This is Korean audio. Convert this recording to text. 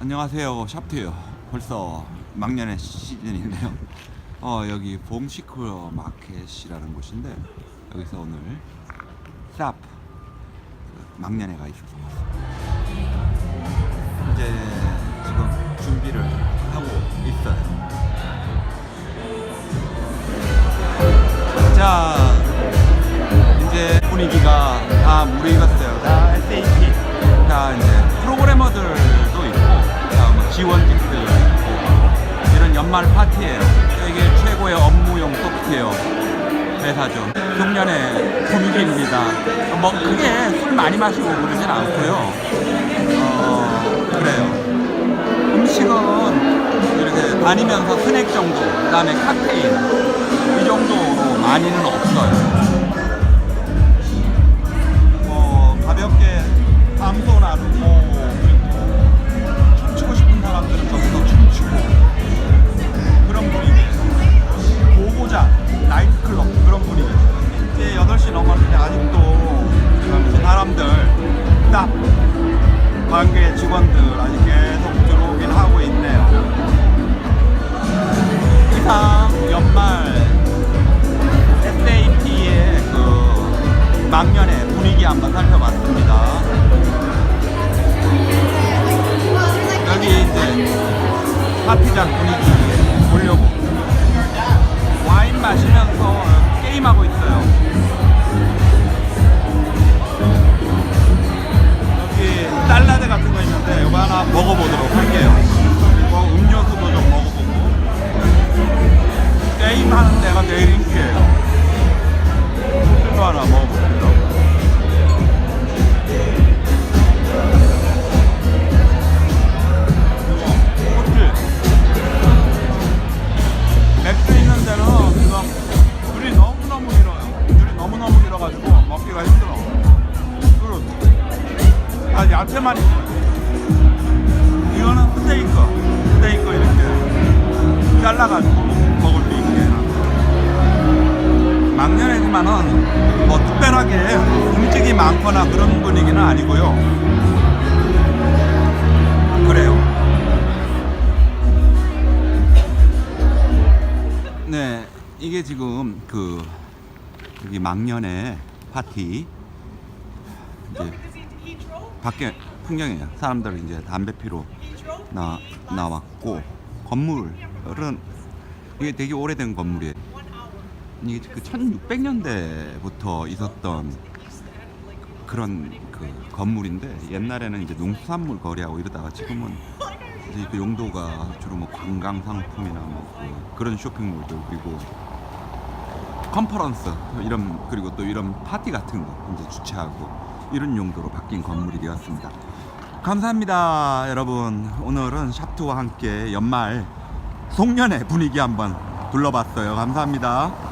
안녕하세요 샵트예요. 벌써 막년의 시즌인데요. 어 여기 봄시크로 마켓이라는 곳인데 여기서 오늘 쌉 막년회가 있어서 왔습니다. 이제 지금 준비를 하고 있어요. 자 이제 분위기가 다 무르익었어요. 다 SAP 다 이제 뭐 지원직들. 있고 이런 연말 파티예요. 이게 최고의 업무용 소프트웨어 회사죠. 송년회 분위기입니다. 뭐 크게 술 많이 마시고 그러진 않고요. 어 그래요. 음식은 이렇게 다니면서 스낵 정도 그다음에 칵테일 이 정도로 많이는 없어요 계속 들어오긴 하고 있네요 이상 연말 SAP의 그 막년의 분위기 한번 살펴봤습니다. 여기 이제 파티장 분위기 아, 야채만. 이거는 스테이크. 스테이크 이렇게 잘라가지고 먹을 수 있게 해놨어요. 막년회지만은 뭐 특별하게 음식이 많거나 그런 분위기는 아니고요. 그래요. 네, 이게 지금 그 여기 막년회 파티 이제 밖에 풍경이에요. 사람들 이제 담배 피러 나 나왔고 건물은 이게 되게 오래된 건물이에요. 이게 그 1600년대부터 있었던 그런 그 건물인데 옛날에는 이제 농수산물 거래하고 이러다가 지금은 이제 그 용도가 주로 뭐 관광 상품이나 뭐 그- 그런 쇼핑몰들 그리고 컨퍼런스 이런 그리고 또 이런 파티 같은 거 이제 주최하고 이런 용도로 바뀐 건물이 되었습니다. 감사합니다, 여러분. 오늘은 샵투와 함께 연말 송년회 분위기 한번 둘러봤어요. 감사합니다.